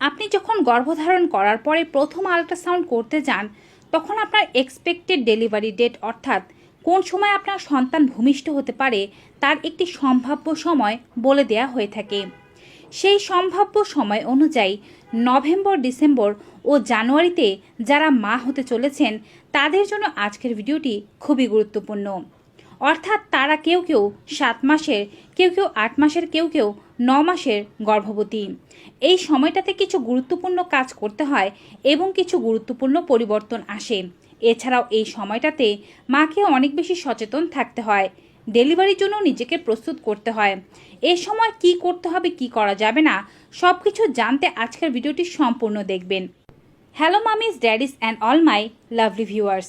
আপনি যখন গর্ভধারণ করার পরে প্রথম আল্ট্রাসাউন্ড করতে যান, তখন আপনার এক্সপেক্টেড ডেলিভারি ডেট অর্থাৎ কোন সময় আপনার সন্তান ভূমিষ্ঠ হতে পারে, তার একটি সম্ভাব্য সময় বলে দেয়া হয়ে থাকে। সেই সম্ভাব্য সময় অনুযায়ী নভেম্বর, ডিসেম্বর ও জানুয়ারিতে যারা মা হতে চলেছেন, তাদের জন্য আজকের ভিডিওটি খুবই গুরুত্বপূর্ণ। অর্থাৎ তারা কেউ কেউ সাত মাসের, কেউ কেউ আট মাসের, কেউ কেউ ন মাসের গর্ভবতী। এই সময়টাতে কিছু গুরুত্বপূর্ণ কাজ করতে হয় এবং কিছু গুরুত্বপূর্ণ পরিবর্তন আসে। এছাড়াও এই সময়টাতে মাকে অনেক বেশি সচেতন থাকতে হয়। ডেলিভারির জন্য নিজেকে প্রস্তুত করতে হয়। এ সময় কি করতে হবে, কি করা যাবে না সব কিছু জানতে আজকের ভিডিওটি সম্পূর্ণ দেখবেন। Hello mummies, daddies and all my lovely viewers.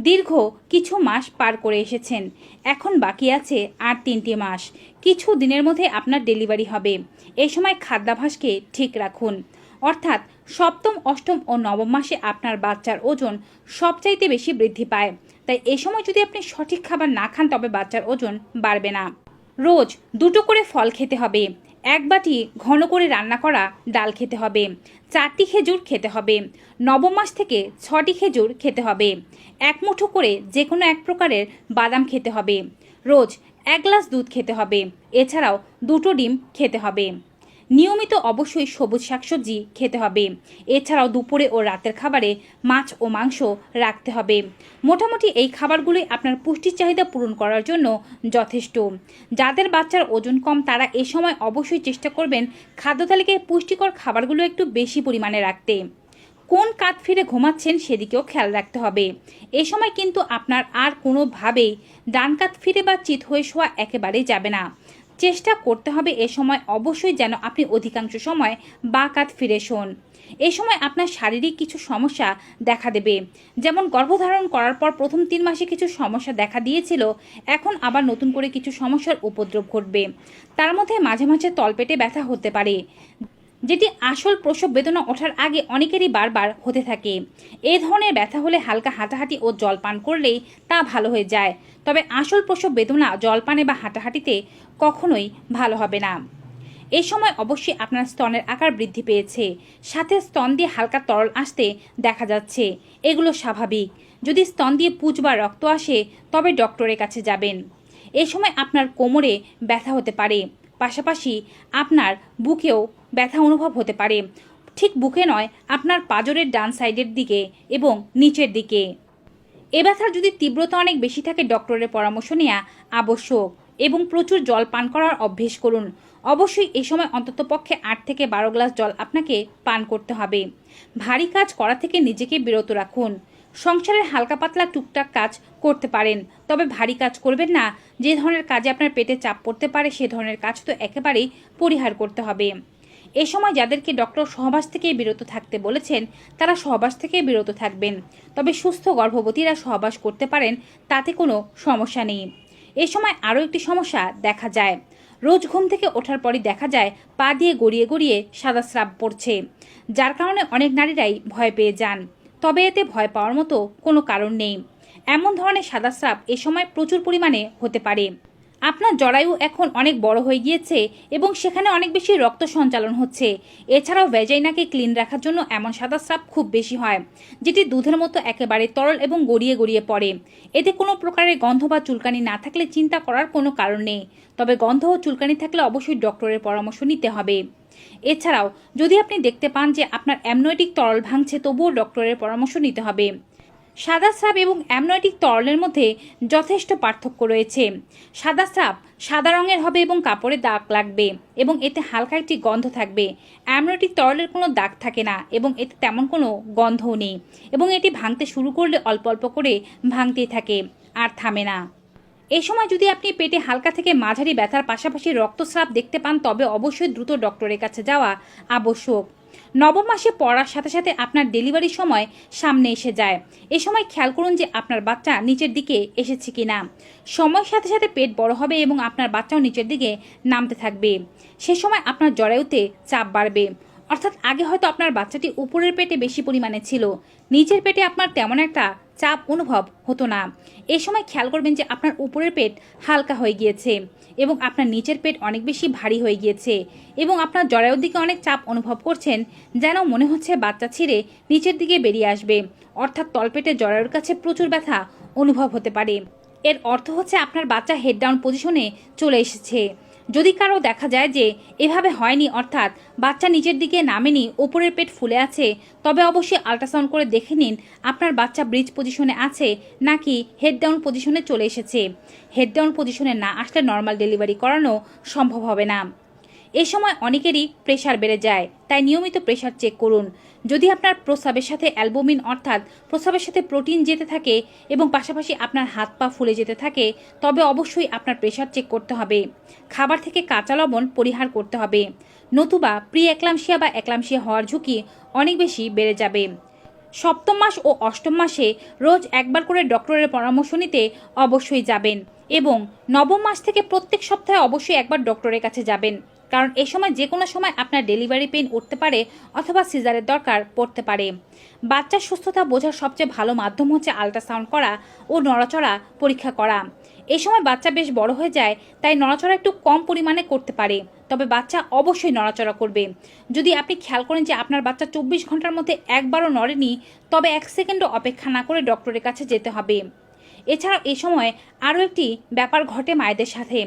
দীর্ঘ কিছু মাস পার করে এসেছেন। এখন বাকি আছে আর তিনটি মাস। কিছু দিনের মধ্যে আপনার ডেলিভারি হবে। এই সময় খাদ্যাভাসকে ঠিক রাখুন। অর্থাৎ সপ্তম, অষ্টম ও নবম মাসে আপনার বাচ্চার ওজন সবচাইতে বেশি বৃদ্ধি পায়। তাই এই সময় যদি আপনি সঠিক খাবার না খান, তবে বাচ্চার ওজন বাড়বে না। রোজ দুটো করে ফল খেতে হবে। এক বাটি ঘন করে রান্না করা ডাল খেতে হবে। চারটি খেজুর খেতে হবে। নবম মাস থেকে ছটি খেজুর খেতে হবে। এক মুঠো করে যে কোনো এক প্রকারের বাদাম খেতে হবে। রোজ এক গ্লাস দুধ খেতে হবে। এছাড়াও দুটো ডিম খেতে হবে। নিয়মিত অবশ্যই সবুজ শাকসবজি খেতে হবে। এছাড়াও দুপুরে ও রাতের খাবারে মাছ ও মাংস রাখতে হবে। মোটামুটি এই খাবারগুলোই আপনার পুষ্টির চাহিদা পূরণ করার জন্য যথেষ্ট। যাদের বাচ্চার ওজন কম, তারা এ সময় অবশ্যই চেষ্টা করবেন খাদ্য তালিকায় পুষ্টিকর খাবারগুলো একটু বেশি পরিমাণে রাখতে। কোন কাত ফিরে ঘুমাচ্ছেন সেদিকেও খেয়াল রাখতে হবে। এ সময় কিন্তু আপনার আর কোনোভাবেই ডান কাত ফিরে বা চিত হয়ে শোয়া একেবারেই যাবে না। চেষ্টা করতে হবে এ সময় অবশ্যই যেন আপনি অধিকাংশ সময় বাকাত ফিরে শোন। এ সময় আপনার শারীরিক কিছু সমস্যা দেখা দেবে। যেমন গর্ভধারণ করার পর প্রথম তিন মাসে কিছু সমস্যা দেখা দিয়েছিল, এখন আবার নতুন করে কিছু সমস্যার উপদ্রব ঘটবে। তার মধ্যে মাঝে মাঝে তলপেটে ব্যথা হতে পারে। যেটি আসল প্রসব বেদনা ওঠার আগে অনেকেরই বারবার হতে থাকে। এ ধরনের ব্যথা হলে হালকা হাঁটাহাঁটি ও জলপান করলেই তা ভালো হয়ে যায়। তবে আসল প্রসব বেদনা জলপানে বা হাঁটাহাঁটিতে কখনোই ভালো হবে না। এই সময় অবশ্যই আপনার স্তনের আকার বৃদ্ধি পেয়েছে। সাথে স্তন দিয়ে হালকা তরল আসতে দেখা যাচ্ছে। এগুলো স্বাভাবিক। যদি স্তন দিয়ে পুজ বা রক্ত আসে, তবে ডক্টরের কাছে যাবেন। এই সময় আপনার কোমরে ব্যথা হতে পারে। পাশাপাশি আপনার বুকেও ব্যথা অনুভব হতে পারে। ঠিক বুকে নয়, আপনার পাজরের ডান সাইডের দিকে এবং নিচের দিকে। এ ব্যথার যদি তীব্রতা অনেক বেশি থাকে, ডক্টরের পরামর্শ নেওয়া আবশ্যক এবং প্রচুর জল পান করার অভ্যেস করুন। অবশ্যই এ সময় অন্তত পক্ষে আট থেকে বারো গ্লাস জল আপনাকে পান করতে হবে। ভারী কাজ করা থেকে নিজেকে বিরত রাখুন। সংসারের হালকা পাতলা টুকটাক কাজ করতে পারেন। তবে ভারী কাজ করবেন না। যে ধরনের কাজে আপনার পেটে চাপ পড়তে পারে, সে ধরনের কাজ তো একেবারেই পরিহার করতে হবে। এ সময় যাদেরকে ডক্টর সহবাস থেকে বিরত থাকতে বলেছেন, তারা সহবাস থেকে বিরত থাকবেন। তবে সুস্থ গর্ভবতীরা সহবাস করতে পারেন, তাতে কোনো সমস্যা নেই। এ সময় আরও একটি সমস্যা দেখা যায়। রোজ ঘুম থেকে ওঠার পরই দেখা যায়, পা দিয়ে গড়িয়ে গড়িয়ে সাদা স্রাব পড়ছে। যার কারণে অনেক নারীরাই ভয় পেয়ে যান। তবে এতে ভয় পাওয়ার মতো কোনো কারণ নেই। এমন ধরনের সাদা স্রাব এ সময় প্রচুর পরিমাণে হতে পারে। আপনার জরায়ু এখন অনেক বড় হয়ে গিয়েছে এবং সেখানে অনেক বেশি রক্ত সঞ্চালন হচ্ছে। এছাড়াও ভেজাইনাকে ক্লিন রাখার জন্য এমন সাদা স্রাব খুব বেশি হয়, যেটি দুধের মতো একেবারে তরল এবং গড়িয়ে গড়িয়ে পড়ে। এতে কোনো প্রকারের গন্ধ বা চুলকানি না থাকলে চিন্তা করার কোনো কারণ নেই। তবে গন্ধ ও চুলকানি থাকলে অবশ্যই ডক্টরের পরামর্শ নিতে হবে। এছাড়াও, যদি আপনি দেখতে পান যে আপনার অ্যামনোয়েটিক তরল ভাঙছে, তবুও ডক্টরের পরামর্শ নিতে হবে। সাদা স্রাব এবং অ্যামনোয়েটিক তরলের মধ্যে যথেষ্ট পার্থক্য রয়েছে। সাদা স্রাব সাদা রঙের হবে এবং কাপড়ে দাগ লাগবে এবং এতে হালকা একটি গন্ধ থাকবে। অ্যামনোয়েটিক তরলের কোনো দাগ থাকে না এবং এতে তেমন কোনো গন্ধও নেই এবং এটি ভাঙতে শুরু করলে অল্প অল্প করে ভাঙতেই থাকে, আর থামে না। এ সময় যদি আপনি পেটে হালকা থেকে মাঝারি ব্যথার পাশাপাশি রক্তস্রাব দেখতে পান, তবে অবশ্যই দ্রুত ডক্টরের কাছে যাওয়া আবশ্যক। নবম মাসে পড়ার সাথে সাথে আপনার ডেলিভারি সময় সামনে এসে যায়। এ সময় খেয়াল করুন যে আপনার বাচ্চা নিচের দিকে এসেছে কি না সময়ের সাথে সাথে পেট বড় হবে এবং আপনার বাচ্চাও নিচের দিকে নামতে থাকবে। সে সময় আপনার জরায়ুতে চাপ বাড়বে। অর্থাৎ আগে হয়তো আপনার বাচ্চাটি উপরের পেটে বেশি পরিমাণে ছিল। নিচের পেটে আপনার তেমন একটা চাপ অনুভব হতো না। এই সময় খেয়াল করবেন যে আপনার উপরের পেট হালকা হয়ে গিয়েছে এবং আপনার নিচের পেট অনেক বেশি ভারী হয়ে গিয়েছে এবং আপনার জরায়ুর দিকে অনেক চাপ অনুভব করছেন, যেন মনে হচ্ছে বাচ্চা ছিঁড়ে নিচের দিকে বেরিয়ে আসবে। অর্থাৎ তলপেটে জরায়ুর কাছে প্রচুর ব্যথা অনুভব হতে পারে। এর অর্থ হচ্ছে আপনার বাচ্চা হেড ডাউন পজিশনে চলে এসেছে। যদি কারও দেখা যায় যে এভাবে হয়নি অর্থাৎ বাচ্চা নিচের দিকে নামেনি, ওপরের পেট ফুলে আছে, তবে অবশ্যই আল্ট্রাসাউন্ড করে দেখে নিন আপনার বাচ্চা ব্রিজ পজিশনে আছে নাকি হেড ডাউন পজিশনে চলে এসেছে। হেড ডাউন পজিশনে না আসলে নর্মাল ডেলিভারি করানো সম্ভব হবে না। এ সময় অনেকেরই প্রেশার বেড়ে যায়, তাই নিয়মিত প্রেশার চেক করুন। যদি আপনার প্রস্রাবের সাথে অ্যালবুমিন অর্থাৎ প্রস্রাবের সাথে প্রোটিন যেতে থাকে এবং পাশাপাশি আপনার হাত পা ফুলে যেতে থাকে, তবে অবশ্যই আপনার প্রেশার চেক করতে হবে। খাবার থেকে কাঁচা লবণ পরিহার করতে হবে। নতুবা প্রি একলামশিয়া বা একলামশিয়া হওয়ার ঝুঁকি অনেক বেশি বেড়ে যাবে। সপ্তম মাস ও অষ্টম মাসে রোজ একবার করে ডক্টরের পরামর্শ নিতে অবশ্যই যাবেন এবং নবম মাস থেকে প্রত্যেক সপ্তাহে অবশ্যই একবার ডক্টরের কাছে যাবেন। কারণ এই সময় যে কোনো সময় আপনার ডেলিভারি পেইন উঠতে পারে অথবা সিজারের দরকার পড়তে পারে। বাচ্চার সুস্থতা বোঝার সবচেয়ে ভালো মাধ্যম হচ্ছে আল্ট্রাসাউন্ড করা ও নড়াচড়া পরীক্ষা করা। এই সময় বাচ্চা বেশ বড় হয়ে যায়, তাই নড়াচড়া একটু কম পরিমাণে করতে পারে। তবে বাচ্চা অবশ্যই নড়াচড়া করবে। যদি আপনি খেয়াল করেন যে আপনার বাচ্চা চব্বিশ ঘণ্টার মধ্যে একবারও নড়েনি, তবে এক সেকেন্ডও অপেক্ষা না করে ডক্টরের কাছে যেতে হবে। এছাড়াও এই সময় আরও একটি ব্যাপার ঘটে মায়েদের সাথে।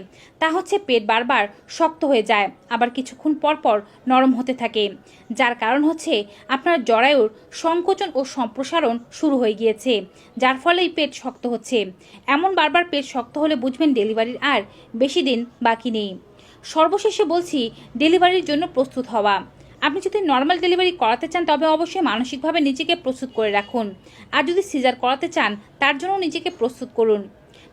তা হচ্ছে পেট বারবার শক্ত হয়ে যায়, আবার কিছুক্ষণ পর পর নরম হতে থাকে। যার কারণ হচ্ছে আপনার জরায়ুর সংকোচন ও সম্প্রসারণ শুরু হয়ে গিয়েছে, যার ফলেই পেট শক্ত হচ্ছে। এমন বারবার পেট শক্ত হলে বুঝবেন ডেলিভারির আর বেশি দিন বাকি নেই। সর্বশেষে বলছি, ডেলিভারির জন্য প্রস্তুত হওয়া। আপনি যদি নর্মাল ডেলিভারি করাতে চান, তবে অবশ্যই মানসিকভাবে নিজেকে প্রস্তুত করে রাখুন। আর যদি সিজার করাতে চান, তার জন্য নিজেকে প্রস্তুত করুন।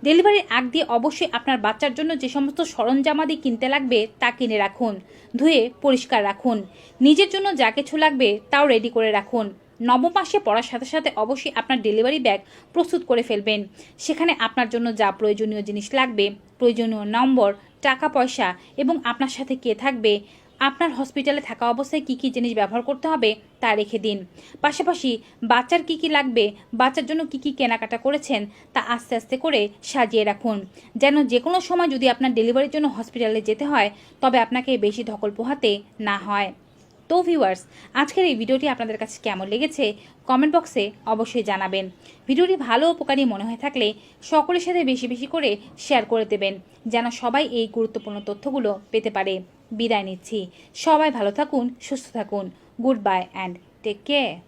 ডেলিভারির আগ দিয়ে অবশ্যই আপনার বাচ্চার জন্য যে সমস্ত সরঞ্জামাদি কিনতে লাগবে, তা কিনে রাখুন। ধুয়ে পরিষ্কার রাখুন। নিজের জন্য যা কিছু লাগবে, তাও রেডি করে রাখুন। নবম মাসে পড়ার সাথে সাথে অবশ্যই আপনার ডেলিভারি ব্যাগ প্রস্তুত করে ফেলবেন। সেখানে আপনার জন্য যা প্রয়োজনীয় জিনিস লাগবে, প্রয়োজনীয় নম্বর, টাকা পয়সা এবং আপনার সাথে কে থাকবে আপনার হসপিটালে থাকা অবস্থায় কী কী জিনিস ব্যবহার করতে হবে তা রেখে দিন। পাশাপাশি বাচ্চার কী কী লাগবে, বাচ্চার জন্য কী কী কেনাকাটা করেছেন, তা আস্তে আস্তে করে সাজিয়ে রাখুন। যেন যে কোনো সময় যদি আপনার ডেলিভারির জন্য হসপিটালে যেতে হয়, তবে আপনাকে বেশি ধকল পোহাতে না হয়। তো ভিউয়ার্স, আজকের এই ভিডিওটি আপনাদের কাছে কেমন লেগেছে, কমেন্ট বক্সে অবশ্যই জানাবেন। ভিডিওটি ভালো উপকারী মনে হয়ে থাকলে সকলের সাথে বেশি বেশি করে শেয়ার করে দেবেন, যেন সবাই এই গুরুত্বপূর্ণ তথ্যগুলো পেতে পারে। বিদায় নিচ্ছি। সবাই ভালো থাকুন সুস্থ থাকুন। Good bye and take care.